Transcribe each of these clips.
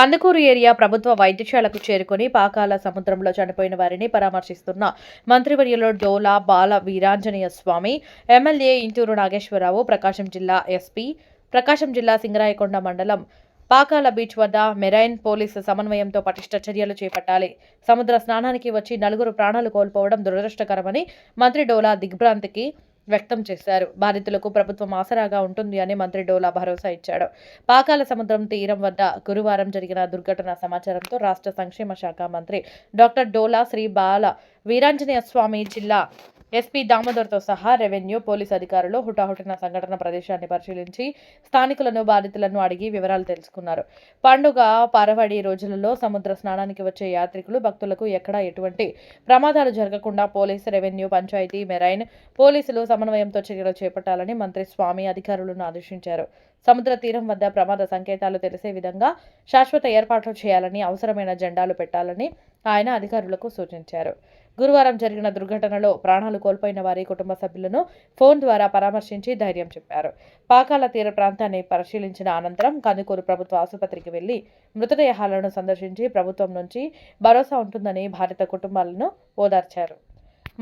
Kandukur area ప్రభుత్వ వైద్యశాలకు చేరుకుని పాకాల సముద్రంలో చనిపోయిన వారిని పరామర్శిస్తున్న మంత్రివర్యులు డోలా బాల వీరాంజనేయ స్వామి ఎమ్మెల్యే ఇంటూరు నాగేశ్వరరావు ప్రకాశం జిల్లా ఎస్పీ ప్రకాశం జిల్లా సింగరాయకొండ మండలం పాకాల బీచ్ వద్ద మెరైన్ పోలీసు సమన్వయంతో పటిష్ట చర్యలు చేపట్టాలి. సముద్ర స్నానానికి వచ్చి నలుగురు ప్రాణాలు కోల్పోవడం దురదృష్టకరమని మంత్రి డోలా దిగ్భ్రాంతికి వ్యక్తం చేశారు. బాధితులకు ప్రభుత్వం ఆసరాగా ఉంటుంది అని మంత్రి డోలా భరోసా ఇచ్చాడు. పాకాల సముద్రం తీరం వద్ద గురువారం జరిగిన దుర్ఘటన సమాచారంతో రాష్ట్ర సంక్షేమ శాఖ మంత్రి డాక్టర్ డోలా శ్రీ బాల వీరాంజనేయ స్వామి జిల్లా ఎస్పీ దామోదర్తో సహా రెవెన్యూ పోలీస్ అధికారులు హుటాహుటిన సంఘటన ప్రదేశాన్ని పరిశీలించి స్థానికులను బాధితులను అడిగి వివరాలు తెలుసుకున్నారు. పండుగ పరవడి రోజులలో సముద్ర స్నానానికి వచ్చే యాత్రికులు భక్తులకు ఎక్కడా ఎటువంటి ప్రమాదాలు జరగకుండా పోలీస్ రెవెన్యూ పంచాయతీ మెరైన్ పోలీసులు సమన్వయంతో చర్యలు చేపట్టాలని మంత్రి స్వామి అధికారులను ఆదేశించారు. సముద్ర తీరం వద్ద ప్రమాద సంకేతాలు తెలిసే విధంగా శాశ్వత ఏర్పాట్లు చేయాలని అవసరమైన జెండాలు పెట్టాలని ఆయన అధికారులకు సూచించారు. గురువారం జరిగిన దుర్ఘటనలో ప్రాణాలు కోల్పోయిన వారి కుటుంబ సభ్యులను ఫోన్ ద్వారా పరామర్శించి ధైర్యం చెప్పారు. పాకాల తీర ప్రాంతాన్ని పరిశీలించిన అనంతరం కందుకూరు ప్రభుత్వ ఆసుపత్రికి వెళ్ళి మృతదేహాలను సందర్శించి ప్రభుత్వం నుంచి భరోసా ఉంటుందని బాధిత కుటుంబాలను ఓదార్చారు.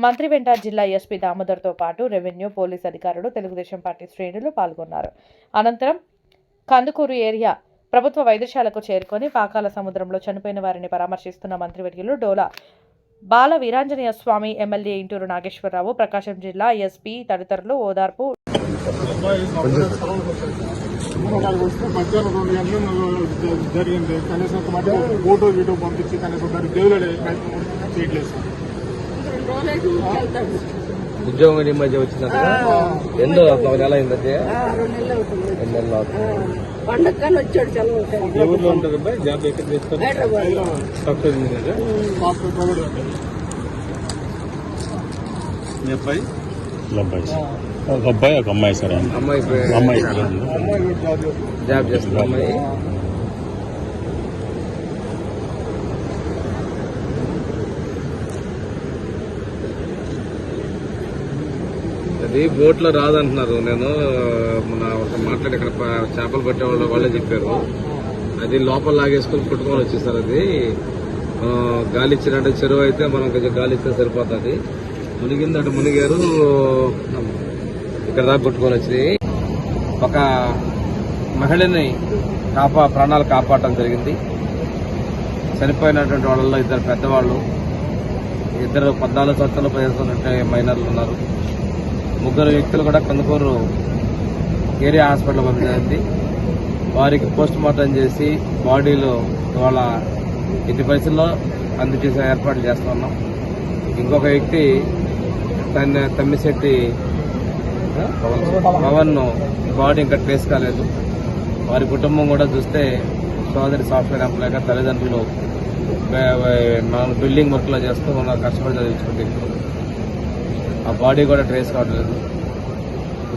మంత్రి వెంట జిల్లా ఎస్పీ దామోదర్తో పాటు రెవెన్యూ పోలీస్ అధికారులు తెలుగుదేశం పార్టీ శ్రేణులు పాల్గొన్నారు. అనంతరం కందుకూరు ఏరియా ప్రభుత్వ వైద్యశాలకు చేరుకొని పాకాల సముద్రంలో చనిపోయిన వారిని పరామర్శిస్తున్న మంత్రివర్యులు డోలా బాల వీరాంజనేయ స్వామి ఎమ్మెల్యే ఇంటూరు నాగేశ్వరరావు ప్రకాశం జిల్లా ఎస్పీ తదితరులు ఓదార్పు. మధ్యాహ్నం రెండు గంటలు జరిగింది కనీసం ఫోటో వీడియో పంపించి కనీసం ప్రయత్నం చేయట్లేదు సార్ ఉద్యోగం ఈ మధ్య వచ్చిందంట ఎందో ఒక నెల అయిందంటే రెండు నెలలు అవుతుంది. పండగ వచ్చాడు ఊర్లో ఉంటుంది జాబ్ ఎక్కడ చేస్తారు? మీ అబ్బాయి? ఒక అబ్బాయి. ఒక అమ్మాయి సార్. అమ్మాయి అమ్మాయి. జాబ్ చేస్తుంది? అమ్మాయి. అది బోట్లో రాదంటున్నారు. నేను మన ఒక మాట్లాడి ఇక్కడ చేపలు పట్టేవాళ్ళు వాళ్ళే చెప్పారు. అది లోపల లాగేసుకుని పుట్టుకొని వచ్చేసారు అది. గాలి ఇచ్చినట్టు చెరువు అయితే మనం కొంచెం గాలి ఇస్తే సరిపోతుంది. మునిగింది అటు మునిగారు. ఇక్కడ దాకా పుట్టుకొని వచ్చింది ఒక మహిళని కాపా ప్రాణాలు కాపాడటం జరిగింది. చనిపోయినటువంటి వాళ్ళలో ఇద్దరు పెద్దవాళ్ళు. ఇద్దరు పద్నాలుగు సంవత్సరాలు పదిహేను మైనర్లు ఉన్నారు. ముగ్గురు వ్యక్తులు కూడా కందుకూరు ఏరియా హాస్పిటల్ పంపించింది వారికి పోస్ట్ మార్టం చేసి బాడీలు ఇవాళ ఎట్టి పరిస్థితుల్లో అందజేసే ఏర్పాట్లు చేస్తున్నాం. ఇంకొక వ్యక్తి తన తమ్మిశెట్టి పవన్ను బాడీ ఇంకా ట్రేస్ కాలేదు. వారి కుటుంబం కూడా చూస్తే సోదరి సాఫ్ట్వేర్ ఎంప్లాయ్గా తల్లిదండ్రులు వే- బిల్డింగ్ వర్క్లో చేస్తూ ఉన్న కష్టపడి చదివించుకుంటే. ఆ బాడీ కూడా ట్రేస్ కావట్లేదు.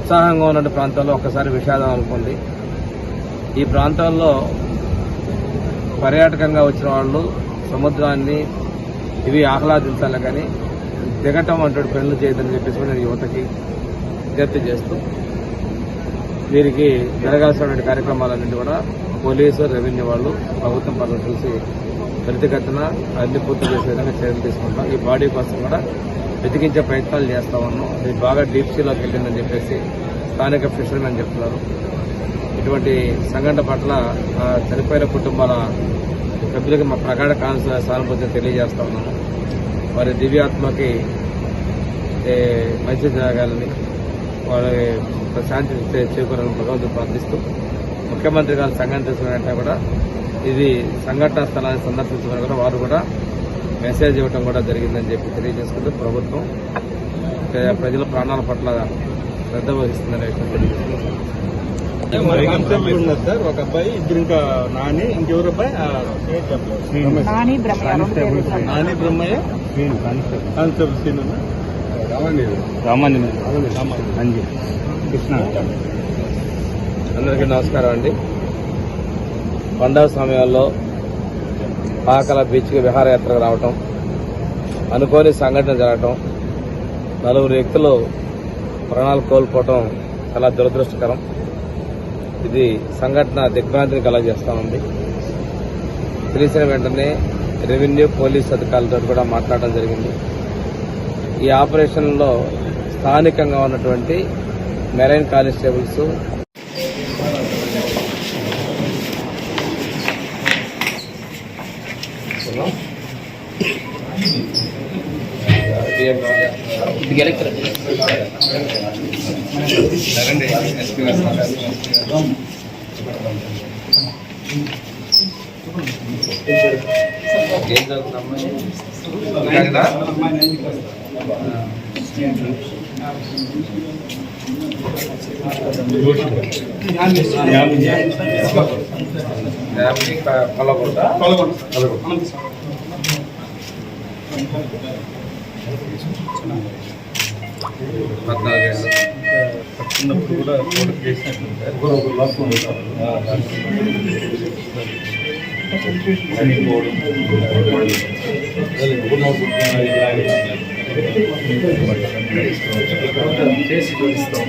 ఉత్సాహంగా ఉన్న ప్రాంతాల్లో ఒక్కసారి విషాదం అనుకుంది ఈ ప్రాంతాల్లో పర్యాటకంగా వచ్చిన వాళ్ళు సముద్రాన్ని ఇవి ఆహ్లాదించాలి కానీ దిగటం అంటూ పెళ్ళి చేయదని చెప్పేసి నేను యువతకి విజ్ఞప్తి చేస్తూ వీరికి జరగాల్సినటువంటి కార్యక్రమాలన్నింటి కూడా పోలీసు రెవెన్యూ వాళ్ళు ప్రభుత్వం పనులు చూసి త్వరితగతిన అన్ని పూర్తి చేసే విధంగా చర్యలు తీసుకుంటాం. ఈ బాడీ కోసం కూడా వెతికించే ప్రయత్నాలు చేస్తా ఉన్నాం. ఇది బాగా డీప్ సీలోకి వెళ్ళిందని చెప్పేసి స్థానిక ఫిషర్మెన్ చెప్తున్నారు. ఇటువంటి సంఘటన పట్ల చనిపోయిన కుటుంబాల సభ్యులకి మా ప్రగాఢ కాన్స సానుభూతిని తెలియజేస్తా ఉన్నాము వారి దివ్యాత్మకి ఏ, మంచి జరగాలని వారి శాంతి చేకూరాలని భగవంతుడు ప్రార్థిస్తూ ముఖ్యమంత్రి గారు సంఘటన తెలిసిన కూడా ఇది సంఘటన స్థలాన్ని సందర్శించడం కూడా వారు కూడా మెసేజ్ ఇవ్వడం కూడా జరిగిందని చెప్పి తెలియజేసుకుంటూ ప్రభుత్వం ప్ర- ప్రజల ప్రాణాల పట్ల శ్రద్ధ వహిస్తుందనే సార్ ఒక అబ్బాయి ఇద్దరు ఇంకా నాని ఇంకెవరు అబ్బాయి. నాని బ్రహ్మయ్య? కానిస్టేబుల్ అంజీ. కృష్ణ. అందరికీ నమస్కారం అండి. పండగ సమయాల్లో పాకల బీచ్కి విహారయాత్రకు రావటం అనుకోని సంఘటన జరగటం నలుగురు వ్యక్తులు ప్రాణాలు కోల్పోవటం చాలా దురదృష్టకరం. ఇది సంఘటన దిగ్భ్రాంతిని కలగజేస్తా ఉంది. తెలిసిన వెంటనే రెవెన్యూ పోలీస్ అధికారులతో కూడా మాట్లాడడం జరిగింది. ఈ ఆపరేషన్లో స్థానికంగా ఉన్నటువంటి మెరైన్ కానిస్టేబుల్స్ ఏం జరుగుతుందమ్మా ఫ్యామిలీ కలగొండ పద్నాలుగేళ్ళు చిన్నప్పుడు కూడా కోర్టు చేసినట్టు చేసి చూపిస్తాం